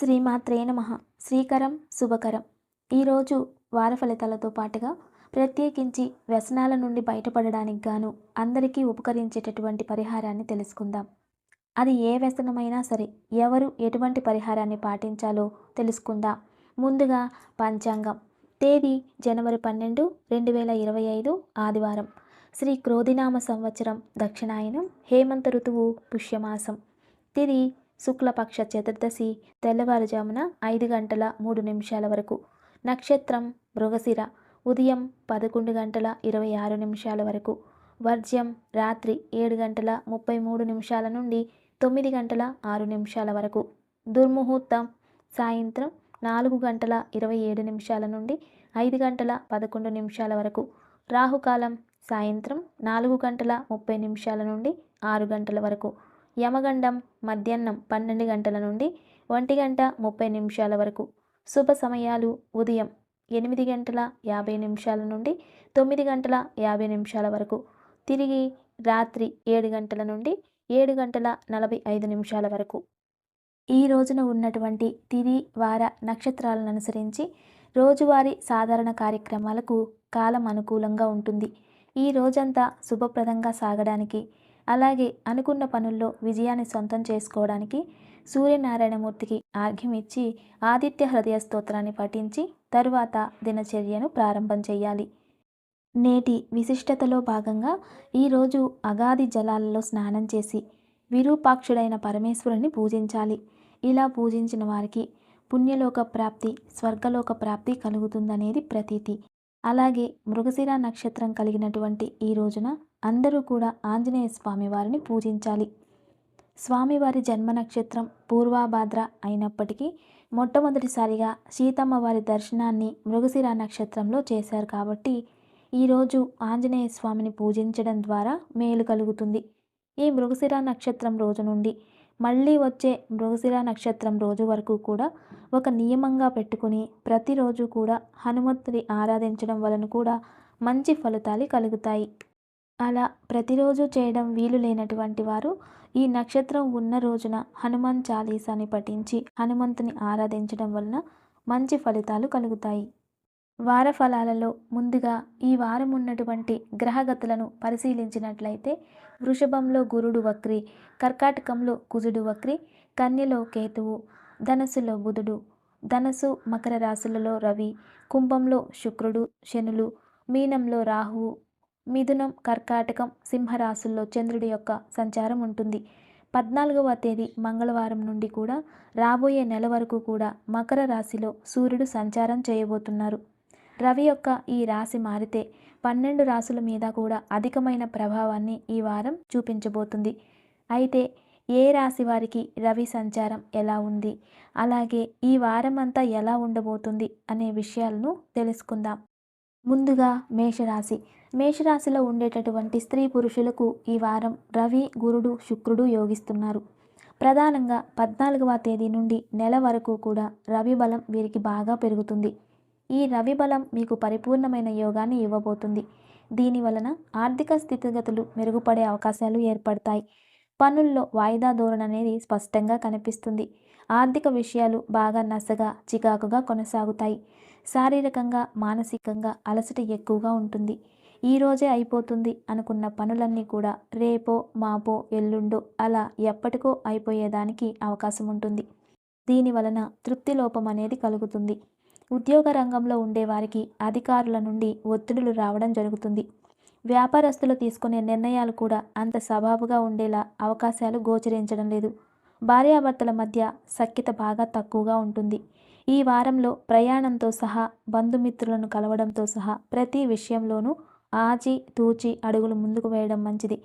శ్రీమాత్రే నమ. శ్రీకరం శుభకరం. ఈరోజు వార ఫలితాలతో పాటుగా ప్రత్యేకించి వ్యసనాల నుండి బయటపడడానికి గాను అందరికీ ఉపకరించేటటువంటి పరిహారాన్ని తెలుసుకుందాం. అది ఏ వ్యసనమైనా సరే ఎవరు ఎటువంటి పరిహారాన్ని పాటించాలో తెలుసుకుందాం. ముందుగా పంచాంగం. తేదీ జనవరి పన్నెండు రెండు వేల ఇరవై ఐదు ఆదివారం. శ్రీ క్రోధినామ సంవత్సరం దక్షిణాయనం హేమంత ఋతువు పుష్యమాసం. తిది శుక్లపక్ష చతుర్దశి తెల్లవారుజామున ఐదు గంటల మూడు నిమిషాల వరకు. నక్షత్రం మృగశిర. ఉదయం పదకొండు గంటల ఇరవై ఆరు నిమిషాల వరకు. వర్జ్యం రాత్రి ఏడు గంటల ముప్పై మూడు నిమిషాల నుండి తొమ్మిది గంటల ఆరు నిమిషాల వరకు. దుర్ముహూర్తం. సాయంత్రం నాలుగు గంటల ఇరవై ఏడు నిమిషాల నుండి ఐదు గంటల పదకొండు నిమిషాల వరకు. రాహుకాలం. సాయంత్రం నాలుగు గంటల ముప్పై నిమిషాల నుండి ఆరు గంటల వరకు. యమగండం మధ్యాహ్నం పన్నెండు గంటల నుండి ఒంటి గంట ముప్పై నిమిషాల వరకు. శుభ సమయాలు. ఉదయం ఎనిమిది గంటల యాభై నిమిషాల నుండి తొమ్మిది గంటల యాభై నిమిషాల వరకు. తిరిగి రాత్రి ఏడు గంటల నుండి ఏడు గంటల నలభై ఐదు నిమిషాల వరకు. ఈ రోజున ఉన్నటువంటి తిరి వార నక్షత్రాలను అనుసరించి రోజువారీ సాధారణ కార్యక్రమాలకు కాలం అనుకూలంగా ఉంటుంది. ఈ రోజంతా శుభప్రదంగా సాగడానికి అలాగే అనుకున్న పనుల్లో విజయాన్ని సొంతం చేసుకోవడానికి సూర్యనారాయణమూర్తికి ఆర్ఘ్యం ఇచ్చి ఆదిత్య హృదయ స్తోత్రాన్ని పఠించి తరువాత దినచర్యను ప్రారంభం చేయాలి నేటి విశిష్టతలో భాగంగా ఈరోజు అగాధి జలాలలో స్నానం చేసి విరూపాక్షుడైన పరమేశ్వరుని పూజించాలి. ఇలా పూజించిన వారికి పుణ్యలోక ప్రాప్తి స్వర్గలోక ప్రాప్తి కలుగుతుందనేది ప్రతీతి. అలాగే మృగశిర నక్షత్రం కలిగినటువంటి ఈ రోజున అందరూ కూడా ఆంజనేయ స్వామి వారిని పూజించాలి. స్వామివారి జన్మ నక్షత్రం పూర్వాభాద్ర అయినప్పటికీ మొట్టమొదటిసారిగా సీతమ్మ వారి దర్శనాన్ని మృగశిర నక్షత్రంలో చేశారు కాబట్టి ఈరోజు ఆంజనేయ స్వామిని పూజించడం ద్వారా మేలు కలుగుతుంది. ఈ మృగశిర నక్షత్రం రోజు నుండి మళ్ళీ వచ్చే మృగశిర నక్షత్రం రోజు వరకు కూడా ఒక నియమంగా పెట్టుకుని ప్రతిరోజు కూడా హనుమంతుని ఆరాధించడం వలన కూడా మంచి ఫలితాలు కలుగుతాయి. అలా ప్రతిరోజు చేయడం వీలు లేనటువంటి వారు ఈ నక్షత్రం ఉన్న రోజున హనుమాన్ చాలీసాని పఠించి హనుమంతుని ఆరాధించడం వలన మంచి ఫలితాలు కలుగుతాయి. వార ఫలాలలో ముందుగా ఈ వారం ఉన్నటువంటి గ్రహగతులను పరిశీలించినట్లయితే వృషభంలో గురుడు వక్రి కర్కాటకంలో కుజుడు వక్రి కన్యలో కేతువు ధనస్సులో బుధుడు ధనస్సు మకర రాశులలో రవి కుంభంలో శుక్రుడు శనులు మీనంలో రాహువు మిథునం కర్కాటకం సింహరాశుల్లో చంద్రుడి యొక్క సంచారం ఉంటుంది. పద్నాలుగవ తేదీ మంగళవారం నుండి కూడా రాబోయే నెల వరకు కూడా మకర రాశిలో సూర్యుడు సంచారం చేయబోతున్నారు. రవి యొక్క ఈ రాశి మారితే పన్నెండు రాశుల మీద కూడా అధికమైన ప్రభావాన్ని ఈ వారం చూపించబోతుంది. అయితే ఏ రాశి వారికి రవి సంచారం ఎలా ఉంది? అలాగే ఈ వారం అంతా ఎలా ఉండబోతుంది అనే విషయాలను తెలుసుకుందాం. ముందుగా మేషరాశి. మేషరాశిలో ఉండేటటువంటి స్త్రీ పురుషులకు ఈ వారం రవి గురుడు శుక్రుడు యోగిస్తున్నారు. ప్రధానంగా పద్నాలుగవ తేదీ నుండి నెల వరకు కూడా రవి బలం వీరికి బాగా పెరుగుతుంది. ఈ రవి బలం మీకు పరిపూర్ణమైన యోగాన్ని ఇవ్వబోతుంది. దీని వలన ఆర్థిక స్థితిగతులు మెరుగుపడే అవకాశాలు ఏర్పడతాయి. పనుల్లో వాయిదా ధోరణి అనేది స్పష్టంగా కనిపిస్తుంది. ఆర్థిక విషయాలు బాగా నసగా చికాకుగా కొనసాగుతాయి. శారీరకంగా మానసికంగా అలసట ఎక్కువగా ఉంటుంది. ఈ రోజే అయిపోతుంది అనుకున్న పనులన్నీ కూడా రేపో మాపో ఎల్లుండో అలా ఎప్పటికో అయిపోయేదానికి అవకాశం ఉంటుంది. దీని వలన తృప్తి లోపం అనేది కలుగుతుంది. ఉద్యోగ రంగంలో ఉండేవారికి అధికారుల నుండి ఒత్తిడులు రావడం జరుగుతుంది. వ్యాపారస్తులు తీసుకునే నిర్ణయాలు కూడా అంత సబాబుగా ఉండేలా అవకాశాలు గోచరించడం లేదు. భార్యాభర్తల మధ్య సఖ్యత బాగా తక్కువగా ఉంటుంది. ఈ వారంలో ప్రయాణంతో సహా బంధుమిత్రులను కలవడంతో సహా ప్రతి విషయంలోనూ ఆచి తూచి అడుగులు ముందుకు వేయడం మంచిది.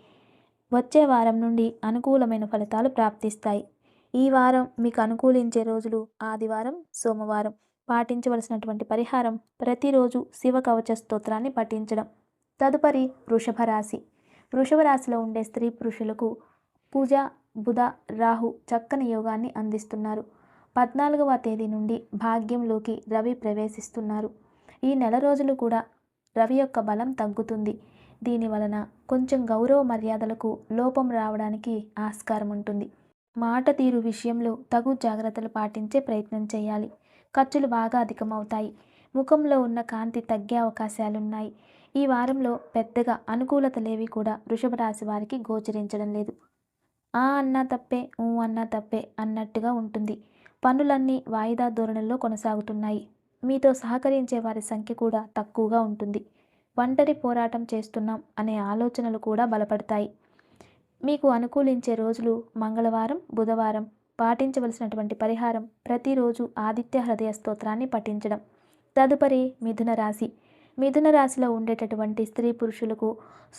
వచ్చే వారం నుండి అనుకూలమైన ఫలితాలు ప్రాప్తిస్తాయి. ఈ వారం మీకు అనుకూలించే రోజులు ఆదివారం సోమవారం. పాటించవలసినటువంటి పరిహారం ప్రతిరోజు శివ కవచ స్తోత్రాన్ని పఠించడం. తదుపరి వృషభ రాశి. వృషభ రాశిలో ఉండే స్త్రీ పురుషులకు పూజ బుధ రాహు చక్కని యోగాన్ని అందిస్తున్నారు. పద్నాలుగవ తేదీ నుండి భాగ్యంలోకి రవి ప్రవేశిస్తున్నారు. ఈ నెల రోజులు కూడా రవి యొక్క బలం తగ్గుతుంది. దీని వలన కొంచెం గౌరవ మర్యాదలకు లోపం రావడానికి ఆస్కారం ఉంటుంది. మాట తీరు విషయంలో తగు జాగ్రత్తలు పాటించే ప్రయత్నం చేయాలి. ఖర్చులు బాగా అధికమవుతాయి. ముఖంలో ఉన్న కాంతి తగ్గే అవకాశాలున్నాయి. ఈ వారంలో పెద్దగా అనుకూలతలేవి కూడా వృషభ రాశి వారికి గోచరించడం లేదు. ఆ అన్నా తప్పే ఊ అన్నా తప్పే అన్నట్టుగా ఉంటుంది. పనులన్నీ వాయిదా ధోరణిలో కొనసాగుతున్నాయి. మీతో సహకరించే వారి సంఖ్య కూడా తక్కువగా ఉంటుంది. ఒంటరి పోరాటం చేస్తున్నాం అనే ఆలోచనలు కూడా బలపడతాయి. మీకు అనుకూలించే రోజులు మంగళవారం బుధవారం పాటించవలసినటువంటి పరిహారం ప్రతిరోజు ఆదిత్య హృదయ స్తోత్రాన్ని పఠించడం. తదుపరి మిథున రాశి. మిథున రాశిలో ఉండేటటువంటి స్త్రీ పురుషులకు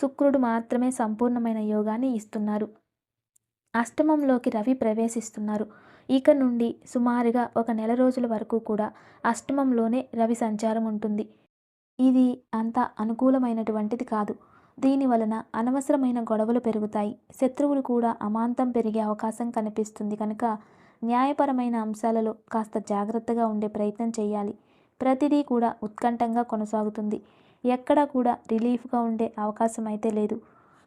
శుక్రుడు మాత్రమే సంపూర్ణమైన యోగాన్ని ఇస్తున్నారు. అష్టమంలోకి రవి ప్రవేశిస్తున్నారు. ఇక నుండి సుమారుగా ఒక నెల రోజుల వరకు కూడా అష్టమంలోనే రవి సంచారం ఉంటుంది. ఇది అంత అనుకూలమైనటువంటిది కాదు. దీని వలన అనవసరమైన గొడవలు పెరుగుతాయి. శత్రువులు కూడా అమాంతం పెరిగే అవకాశం కనిపిస్తుంది కనుక న్యాయపరమైన అంశాలలో కాస్త జాగ్రత్తగా ఉండే ప్రయత్నం చేయాలి. ప్రతిదీ కూడా ఉత్కంఠంగా కొనసాగుతుంది. ఎక్కడా కూడా రిలీఫ్గా ఉండే అవకాశం అయితే లేదు.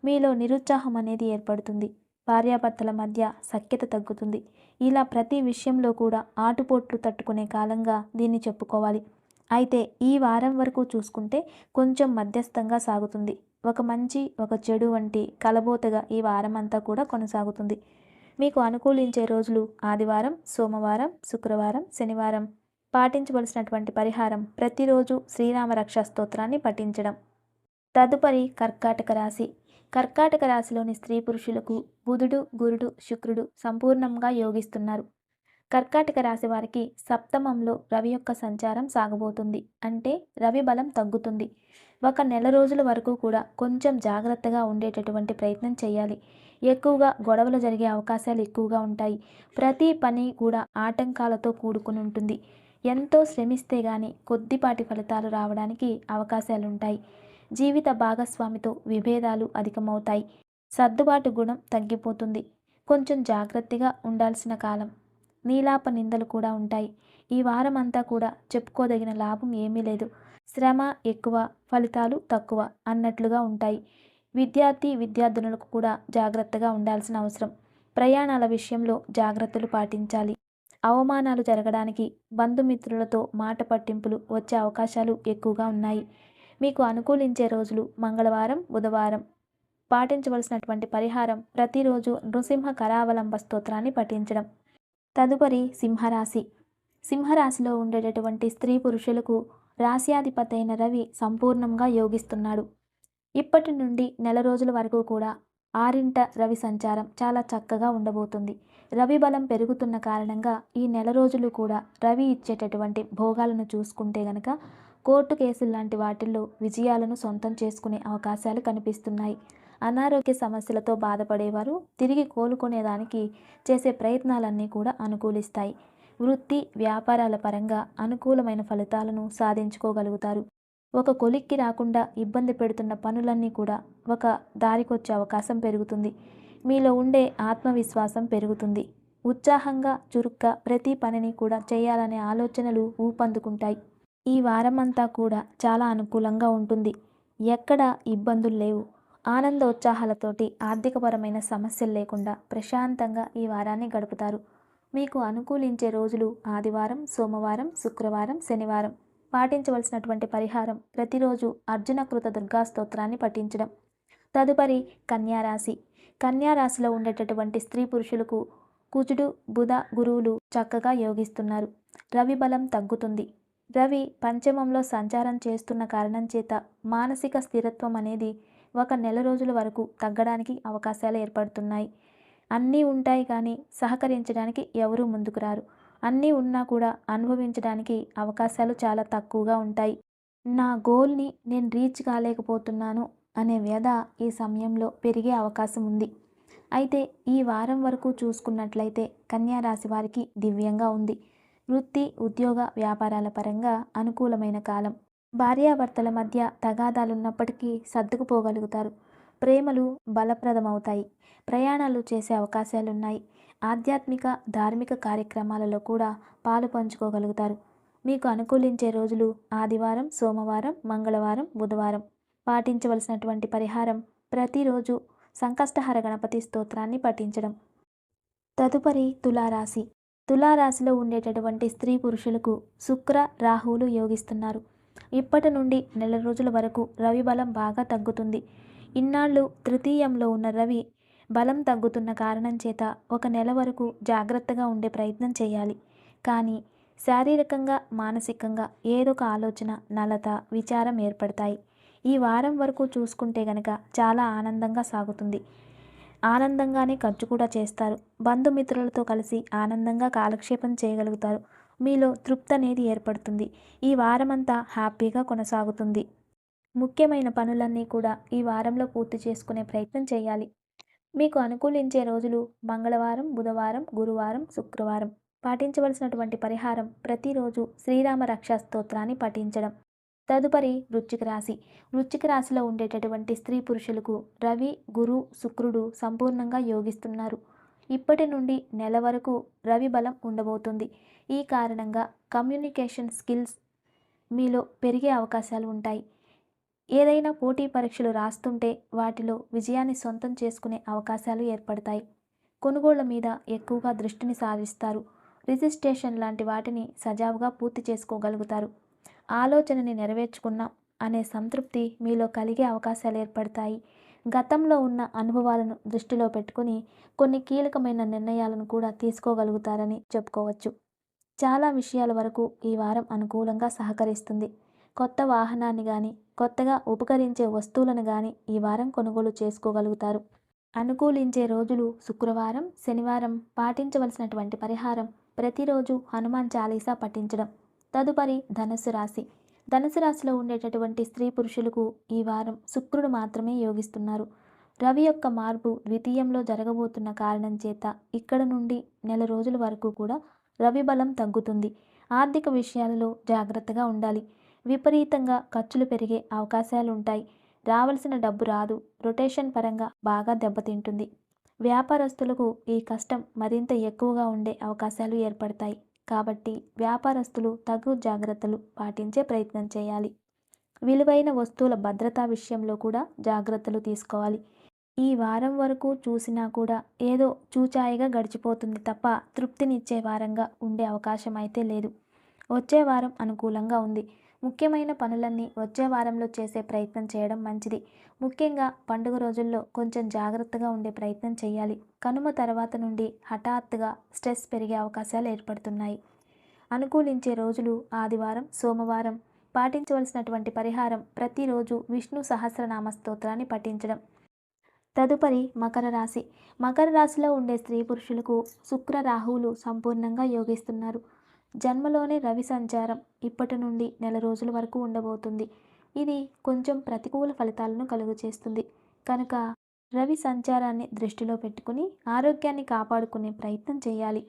మీలో నిరుత్సాహం అనేది ఏర్పడుతుంది. భార్యాభర్తల మధ్య సఖ్యత తగ్గుతుంది. ఇలా ప్రతి విషయంలో కూడా ఆటుపోట్లు తట్టుకునే కాలంగా దీన్ని చెప్పుకోవాలి. అయితే ఈ వారం వరకు చూసుకుంటే కొంచెం మధ్యస్థంగా సాగుతుంది. ఒక మంచి ఒక చెడు వంటి కలబోతగా ఈ వారం అంతా కూడా కొనసాగుతుంది. మీకు అనుకూలించే రోజులు ఆదివారం సోమవారం శుక్రవారం శనివారం పాటించవలసినటువంటి పరిహారం ప్రతిరోజు శ్రీరామ రక్షా స్తోత్రాన్ని పఠించడం. తదుపరి కర్కాటక రాశి. కర్కాటక రాశిలోని స్త్రీ పురుషులకు బుధుడు గురుడు శుక్రుడు సంపూర్ణంగా యోగిస్తున్నారు. కర్కాటక రాశి వారికి సప్తమంలో రవి యొక్క సంచారం సాగబోతుంది. అంటే రవి బలం తగ్గుతుంది. ఒక నెల రోజుల వరకు కూడా కొంచెం జాగ్రత్తగా ఉండేటటువంటి ప్రయత్నం చేయాలి. ఎక్కువగా గొడవలు జరిగే అవకాశాలు ఎక్కువగా ఉంటాయి. ప్రతి పని కూడా ఆటంకాలతో కూడుకుని ఉంటుంది. ఎంతో శ్రమిస్తే గాని కొద్దిపాటి ఫలితాలు రావడానికి అవకాశాలుంటాయి. జీవిత భాగస్వామితో విభేదాలు అధికమవుతాయి. సర్దుబాటు గుణం తగ్గిపోతుంది. కొంచెం జాగ్రత్తగా ఉండాల్సిన కాలం. నీలాప నిందలు కూడా ఉంటాయి. ఈ వారం అంతా కూడా చెప్పుకోదగిన లాభం ఏమీ లేదు. శ్రమ ఎక్కువ ఫలితాలు తక్కువ అన్నట్లుగా ఉంటాయి. విద్యార్థి విద్యార్థినులకు కూడా జాగ్రత్తగా ఉండాల్సిన అవసరం. ప్రయాణాల విషయంలో జాగ్రత్తలు పాటించాలి. అవమానాలు జరగడానికి బంధుమిత్రులతో మాట పట్టింపులు వచ్చే అవకాశాలు ఎక్కువగా ఉన్నాయి. మీకు అనుకూలించే రోజులు మంగళవారం బుధవారం. పాటించవలసినటువంటి పరిహారం ప్రతిరోజు నృసింహ కరావలంబ స్తోత్రాన్ని పఠించడం. తదుపరి సింహరాశి. సింహరాశిలో ఉండేటటువంటి స్త్రీ పురుషులకు రాశ్యాధిపతి అయిన రవి సంపూర్ణంగా యోగిస్తున్నాడు. ఇప్పటి నుండి నెల రోజుల వరకు కూడా ఆరింట రవి సంచారం చాలా చక్కగా ఉండబోతుంది. రవి బలం పెరుగుతున్న కారణంగా ఈ నెల రోజులు కూడా రవి ఇచ్చేటటువంటి భోగాలను చూసుకుంటే గనక కోర్టు కేసులు లాంటి వాటిల్లో విజయాలను సొంతం చేసుకునే అవకాశాలు కనిపిస్తున్నాయి. అనారోగ్య సమస్యలతో బాధపడేవారు తిరిగి కోలుకునేదానికి చేసే ప్రయత్నాలన్నీ కూడా అనుకూలిస్తాయి. వృత్తి వ్యాపారాల పరంగా అనుకూలమైన ఫలితాలను సాధించుకోగలుగుతారు. ఒక కొలిక్కి రాకుండా ఇబ్బంది పెడుతున్న పనులన్నీ కూడా ఒక దారికొచ్చే అవకాశం పెరుగుతుంది. మీలో ఉండే ఆత్మవిశ్వాసం పెరుగుతుంది. ఉత్సాహంగా చురుగ్గా ప్రతి పనిని కూడా చేయాలనే ఆలోచనలు ఊపందుకుంటాయి. ఈ వారమంతా కూడా చాలా అనుకూలంగా ఉంటుంది. ఎక్కడ ఇబ్బందులు లేవు. ఆనందోత్సాహాలతోటి ఆర్థికపరమైన సమస్యలు లేకుండా ప్రశాంతంగా ఈ వారాన్ని గడుపుతారు. మీకు అనుకూలించే రోజులు ఆదివారం సోమవారం శుక్రవారం శనివారం. పాటించవలసినటువంటి పరిహారం ప్రతిరోజు అర్జునకృత దుర్గా స్తోత్రాన్ని పఠించడం. తదుపరి కన్యారాశి. కన్యారాశిలో ఉండేటటువంటి స్త్రీ పురుషులకు కుజుడు బుధ గురువులు చక్కగా యోగిస్తున్నారు. రవి బలం తగ్గుతుంది. రవి పంచమంలో సంచారం చేస్తున్న కారణం చేత మానసిక స్థిరత్వం అనేది ఒక నెల రోజుల వరకు తగ్గడానికి అవకాశాలు ఏర్పడుతున్నాయి. అన్నీ ఉంటాయి కానీ సహకరించడానికి ఎవరూ ముందుకు రారు. అన్నీ ఉన్నా కూడా అనుభవించడానికి అవకాశాలు చాలా తక్కువగా ఉంటాయి. నా గోల్ని నేను రీచ్ కాలేకపోతున్నాను అనే వ్యధ ఈ సమయంలో పెరిగే అవకాశం ఉంది. అయితే ఈ వారం వరకు చూసుకున్నట్లయితే కన్యా రాశి వారికి దివ్యంగా ఉంది. వృత్తి ఉద్యోగ వ్యాపారాల పరంగా అనుకూలమైన కాలం. భార్యాభర్తల మధ్య తగాదాలున్నప్పటికీ సర్దుకుపోగలుగుతారు. ప్రేమలు బలప్రదమవుతాయి. ప్రయాణాలు చేసే అవకాశాలున్నాయి. ఆధ్యాత్మిక ధార్మిక కార్యక్రమాలలో కూడా పాలు పంచుకోగలుగుతారు. మీకు అనుకూలించే రోజులు ఆదివారం సోమవారం మంగళవారం బుధవారం. పాటించవలసినటువంటి పరిహారం ప్రతిరోజు సంకష్టహర గణపతి స్తోత్రాన్ని పఠించడం. తదుపరి తులారాశి. తులారాశిలో ఉండేటటువంటి స్త్రీ పురుషులకు శుక్ర రాహువులు యోగిస్తున్నారు. ఇప్పటి నుండి నెల రోజుల వరకు రవి బలం బాగా తగ్గుతుంది. ఇన్నాళ్ళు తృతీయంలో ఉన్న రవి బలం తగ్గుతున్న కారణం చేత ఒక నెల వరకు జాగ్రత్తగా ఉండే ప్రయత్నం చేయాలి. కానీ శారీరకంగా మానసికంగా ఏదొక ఆలోచన నలత విచారం ఏర్పడతాయి. ఈ వారం వరకు చూసుకుంటే గనక చాలా ఆనందంగా సాగుతుంది. ఆనందంగానే ఖర్చు కూడా చేస్తారు. బంధుమిత్రులతో కలిసి ఆనందంగా కాలక్షేపం చేయగలుగుతారు. మీలో తృప్తి అనేది ఏర్పడుతుంది. ఈ వారమంతా హ్యాపీగా కొనసాగుతుంది. ముఖ్యమైన పనులన్నీ కూడా ఈ వారంలో పూర్తి చేసుకునే ప్రయత్నం చేయాలి. మీకు అనుకూలించే రోజులు మంగళవారం బుధవారం గురువారం శుక్రవారం. పాటించవలసినటువంటి పరిహారం ప్రతిరోజు శ్రీరామ రక్షా స్తోత్రాన్ని పఠించడం. తదుపరి వృశ్చిక రాశి. వృశ్చిక రాశిలో ఉండేటటువంటి స్త్రీ పురుషులకు రవి గురు శుక్రుడు సంపూర్ణంగా యోగిస్తున్నారు. ఇప్పటి నుండి నెల వరకు రవి బలం ఉండబోతుంది. ఈ కారణంగా కమ్యూనికేషన్ స్కిల్స్ మీలో పెరిగే అవకాశాలు ఉంటాయి. ఏదైనా పోటీ పరీక్షలు రాస్తుంటే వాటిలో విజయాన్ని సొంతం చేసుకునే అవకాశాలు ఏర్పడతాయి. కొనుగోళ్ళ మీద ఎక్కువగా దృష్టిని సారిస్తారు. రిజిస్ట్రేషన్ లాంటి వాటిని సజావుగా పూర్తి చేసుకోగలుగుతారు. ఆలోచనని నెరవేర్చుకున్నాం అనే సంతృప్తి మీలో కలిగే అవకాశాలు ఏర్పడతాయి. గతంలో ఉన్న అనుభవాలను దృష్టిలో పెట్టుకుని కొన్ని కీలకమైన నిర్ణయాలను కూడా తీసుకోగలుగుతారని చెప్పుకోవచ్చు. చాలా విషయాల వరకు ఈ వారం అనుకూలంగా సహకరిస్తుంది. కొత్త వాహనాన్ని కానీ కొత్తగా ఉపకరించే వస్తువులను కానీ ఈ వారం కొనుగోలు చేసుకోగలుగుతారు. అనుకూలించే రోజులు శుక్రవారం శనివారం పాటించవలసినటువంటి పరిహారం ప్రతిరోజు హనుమాన్ చాలీసా పఠించడం. తదుపరి ధనుసు రాశి. ధనుసు రాశిలో ఉండేటటువంటి స్త్రీ పురుషులకు ఈ వారం శుక్రుడు మాత్రమే యోగిస్తున్నారు. రవి యొక్క మార్పు ద్వితీయంలో జరగబోతున్న కారణం చేత ఇక్కడ నుండి నెల రోజుల వరకు కూడా రవి బలం తగ్గుతుంది. ఆర్థిక విషయాలలో జాగ్రత్తగా ఉండాలి. విపరీతంగా ఖర్చులు పెరిగే అవకాశాలు ఉంటాయి రావాల్సిన డబ్బు రాదు. రొటేషన్ పరంగా బాగా దెబ్బతింటుంది. వ్యాపారస్తులకు ఈ కష్టం మరింత ఎక్కువగా ఉండే అవకాశాలు ఏర్పడతాయి. కాబట్టి వ్యాపారస్తులు తగు జాగ్రత్తలు పాటించే ప్రయత్నం చేయాలి. విలువైన వస్తువుల భద్రతా విషయంలో కూడా జాగ్రత్తలు తీసుకోవాలి. ఈ వారం వరకు చూసినా కూడా ఏదో చూచాయిగా గడిచిపోతుంది తప్ప తృప్తినిచ్చే వారంగా ఉండే అవకాశం అయితే లేదు. వచ్చే వారం అనుకూలంగా ఉంది. ముఖ్యమైన పనులన్నీ వచ్చే వారంలో చేసే ప్రయత్నం చేయడం మంచిది. ముఖ్యంగా పండుగ రోజుల్లో కొంచెం జాగ్రత్తగా ఉండే ప్రయత్నం చేయాలి. కనుమ తర్వాత నుండి హఠాత్తుగా స్ట్రెస్ పెరిగే అవకాశాలు ఏర్పడుతున్నాయి. అనుకూలించే రోజులు ఆదివారం సోమవారం. పాటించవలసినటువంటి పరిహారం ప్రతిరోజు విష్ణు సహస్రనామ స్తోత్రాన్ని పఠించడం. తదుపరి మకర రాశి. మకర రాశిలో ఉండే స్త్రీ పురుషులకు శుక్ర రాహువులు సంపూర్ణంగా యోగిస్తున్నారు. జన్మలోనే రవి సంచారం ఇప్పటి నుండి నెల రోజుల వరకు ఉండబోతుంది. ఇది కొంచెం ప్రతికూల ఫలితాలను కలుగు చేస్తుంది కనుక రవి సంచారాన్ని దృష్టిలో పెట్టుకుని ఆరోగ్యాన్ని కాపాడుకునే ప్రయత్నం చేయాలి.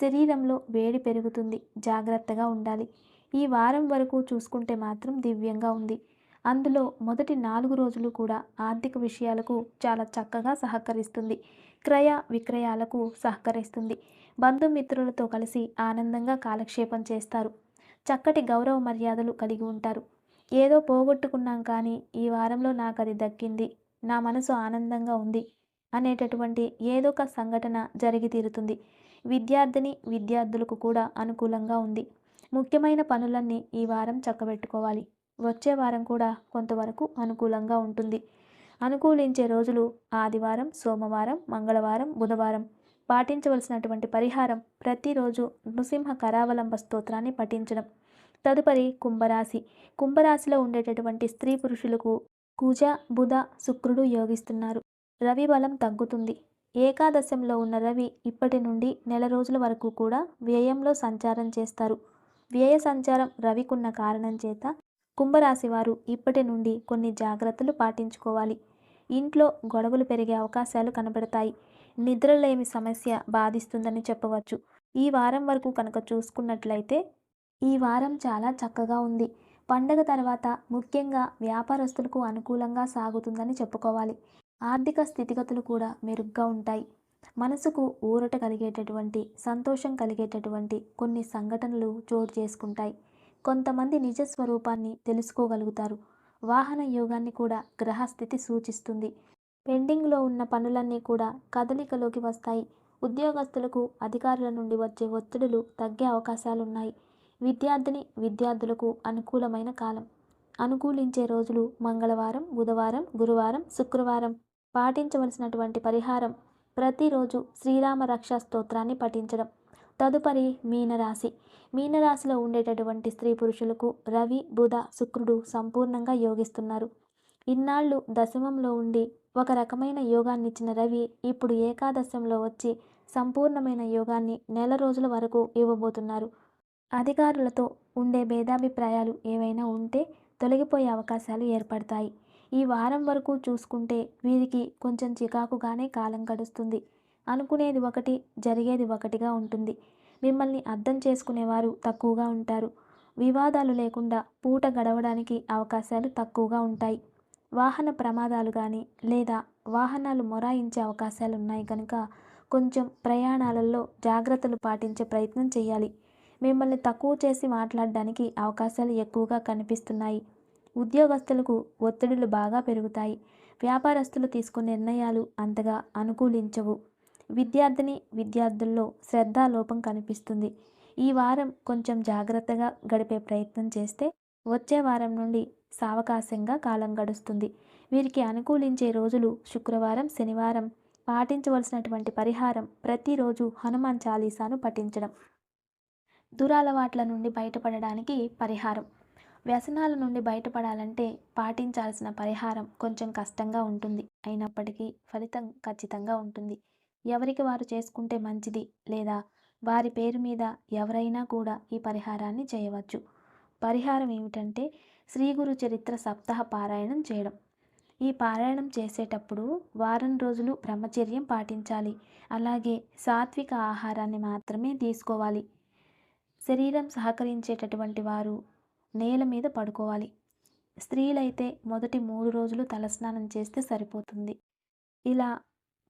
శరీరంలో వేడి పెరుగుతుంది జాగ్రత్తగా ఉండాలి. ఈ వారం వరకు చూసుకుంటే మాత్రం దివ్యంగా ఉంది. అందులో మొదటి నాలుగు రోజులు కూడా ఆర్థిక విషయాలకు చాలా చక్కగా సహకరిస్తుంది. క్రయ విక్రయాలకు సహకరిస్తుంది. బంధుమిత్రులతో కలిసి ఆనందంగా కాలక్షేపం చేస్తారు. చక్కటి గౌరవ మర్యాదలు కలిగి ఉంటారు. ఏదో పోగొట్టుకున్నాం కానీ ఈ వారంలో నాకు అది దక్కింది. నా మనసు ఆనందంగా ఉంది అనేటటువంటి ఏదో ఒక సంఘటన జరిగి తీరుతుంది. విద్యార్థిని విద్యార్థులకు కూడా అనుకూలంగా ఉంది. ముఖ్యమైన పనులన్నీ ఈ వారం చక్కబెట్టుకోవాలి. వచ్చే వారం కూడా కొంతవరకు అనుకూలంగా ఉంటుంది. అనుకూలించే రోజులు ఆదివారం సోమవారం మంగళవారం బుధవారం. పాటించవలసినటువంటి పరిహారం ప్రతిరోజు నృసింహ కరావలంబ స్తోత్రాన్ని పఠించడం. తదుపరి కుంభరాశి. కుంభరాశిలో ఉండేటటువంటి స్త్రీ పురుషులకు కుజ బుధ శుక్రుడు యోగిస్తున్నారు. రవి బలం తగ్గుతుంది. ఏకాదశంలో ఉన్న రవి ఇప్పటి నుండి నెల రోజుల వరకు కూడా వ్యయంలో సంచారం చేస్తారు. వ్యయ సంచారం రవికున్న కారణం చేత కుంభరాశి వారు ఇప్పటి నుండి కొన్ని జాగ్రత్తలు పాటించుకోవాలి. ఇంట్లో గొడవలు పెరిగే అవకాశాలు కనబడతాయి. నిద్రలేమి సమస్య బాధిస్తుందని చెప్పవచ్చు. ఈ వారం వరకు కనుక చూసుకున్నట్లయితే ఈ వారం చాలా చక్కగా ఉంది. పండగ తర్వాత ముఖ్యంగా వ్యాపారస్తులకు అనుకూలంగా సాగుతుందని చెప్పుకోవాలి. ఆర్థిక స్థితిగతులు కూడా మెరుగ్గా ఉంటాయి. మనసుకు ఊరట కలిగేటటువంటి సంతోషం కలిగేటటువంటి కొన్ని సంఘటనలు చోటు చేసుకుంటాయి. కొంతమంది నిజ స్వరూపాన్ని తెలుసుకోగలుగుతారు. వాహన యోగాన్ని కూడా గ్రహస్థితి సూచిస్తుంది. పెండింగ్లో ఉన్న పనులన్నీ కూడా కదలికలోకి వస్తాయి. ఉద్యోగస్తులకు అధికారుల నుండి వచ్చే ఒత్తిడులు తగ్గే అవకాశాలున్నాయి. విద్యార్థిని విద్యార్థులకు అనుకూలమైన కాలం. అనుకూలించే రోజులు మంగళవారం బుధవారం గురువారం శుక్రవారం. పాటించవలసినటువంటి పరిహారం ప్రతిరోజు శ్రీరామ రక్షా స్తోత్రాన్ని పఠించడం. తదుపరి మీనరాశి. మీనరాశిలో ఉండేటటువంటి స్త్రీ పురుషులకు రవి బుధ శుక్రుడు సంపూర్ణంగా యోగిస్తున్నారు. ఇన్నాళ్ళు దశమంలో ఉండి ఒక రకమైన యోగాన్నిచ్చిన రవి ఇప్పుడు ఏకాదశంలో వచ్చి సంపూర్ణమైన యోగాన్ని నెల రోజుల వరకు ఇవ్వబోతున్నారు. అధికారులతో ఉండే భేదాభిప్రాయాలు ఏవైనా ఉంటే తొలగిపోయే అవకాశాలు ఏర్పడతాయి. ఈ వారం వరకు చూసుకుంటే వీరికి కొంచెం చికాకుగానే కాలం గడుస్తుంది. అనుకునేది ఒకటి జరిగేది ఒకటిగా ఉంటుంది. మిమ్మల్ని అర్థం చేసుకునేవారు తక్కువగా ఉంటారు. వివాదాలు లేకుండా పూట గడవడానికి అవకాశాలు తక్కువగా ఉంటాయి. వాహన ప్రమాదాలు కానీ లేదా వాహనాలు మొరాయించే అవకాశాలు ఉన్నాయి కనుక కొంచెం ప్రయాణాలలో జాగ్రత్తలు పాటించే ప్రయత్నం చేయాలి. మిమ్మల్ని తక్కువ చేసి మాట్లాడడానికి అవకాశాలు ఎక్కువగా కనిపిస్తున్నాయి. ఉద్యోగస్తులకు ఒత్తిడులు బాగా పెరుగుతాయి. వ్యాపారస్తులు తీసుకునే నిర్ణయాలు అంతగా అనుకూలించవు. విద్యార్థిని విద్యార్థుల్లో శ్రద్ధాలోపం కనిపిస్తుంది. ఈ వారం కొంచెం జాగ్రత్తగా గడిపే ప్రయత్నం చేస్తే వచ్చే వారం నుండి సావకాశంగా కాలం గడుస్తుంది. వీరికి అనుకూలించే రోజులు శుక్రవారం శనివారం. పాటించవలసినటువంటి పరిహారం ప్రతిరోజు హనుమాన్ చాలీసాను పఠించడం. దురాలవాట్ల నుండి బయటపడడానికి పరిహారం. వ్యసనాల నుండి బయటపడాలంటే పాటించాల్సిన పరిహారం కొంచెం కష్టంగా ఉంటుంది. అయినప్పటికీ ఫలితం ఖచ్చితంగా ఉంటుంది. ఎవరికి వారు చేసుకుంటే మంచిది లేదా వారి పేరు మీద ఎవరైనా కూడా ఈ పరిహారాన్ని చేయవచ్చు. పరిహారం ఏమిటంటే శ్రీ గురు చరిత్ర సప్తాహ పారాయణం చేయడం. ఈ పారాయణం చేసేటప్పుడు వారం రోజులు బ్రహ్మచర్యం పాటించాలి. అలాగే సాత్విక ఆహారాన్ని మాత్రమే తీసుకోవాలి. శరీరం సహకరించేటటువంటి వారు నేల మీద పడుకోవాలి. స్త్రీలైతే మొదటి మూడు రోజులు తలస్నానం చేస్తే సరిపోతుంది. ఇలా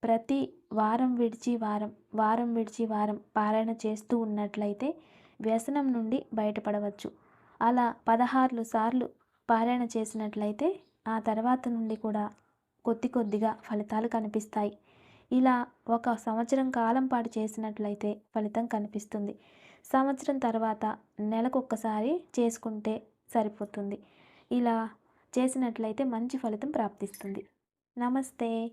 ప్రతి వారం విడిచి వారం వారం విడిచి వారం పారాయణ చేస్తూ ఉన్నట్లయితే వ్యసనం నుండి బయటపడవచ్చు. అలా పదహారులు సార్లు పారాయణ చేసినట్లయితే ఆ తర్వాత నుండి కూడా కొద్ది కొద్దిగా ఫలితాలు కనిపిస్తాయి. ఇలా ఒక సంవత్సరం కాలం పాటు చేసినట్లయితే ఫలితం కనిపిస్తుంది. సంవత్సరం తర్వాత నెలకొక్కసారి చేసుకుంటే సరిపోతుంది. ఇలా చేసినట్లయితే మంచి ఫలితం ప్రాప్తిస్తుంది. నమస్తే.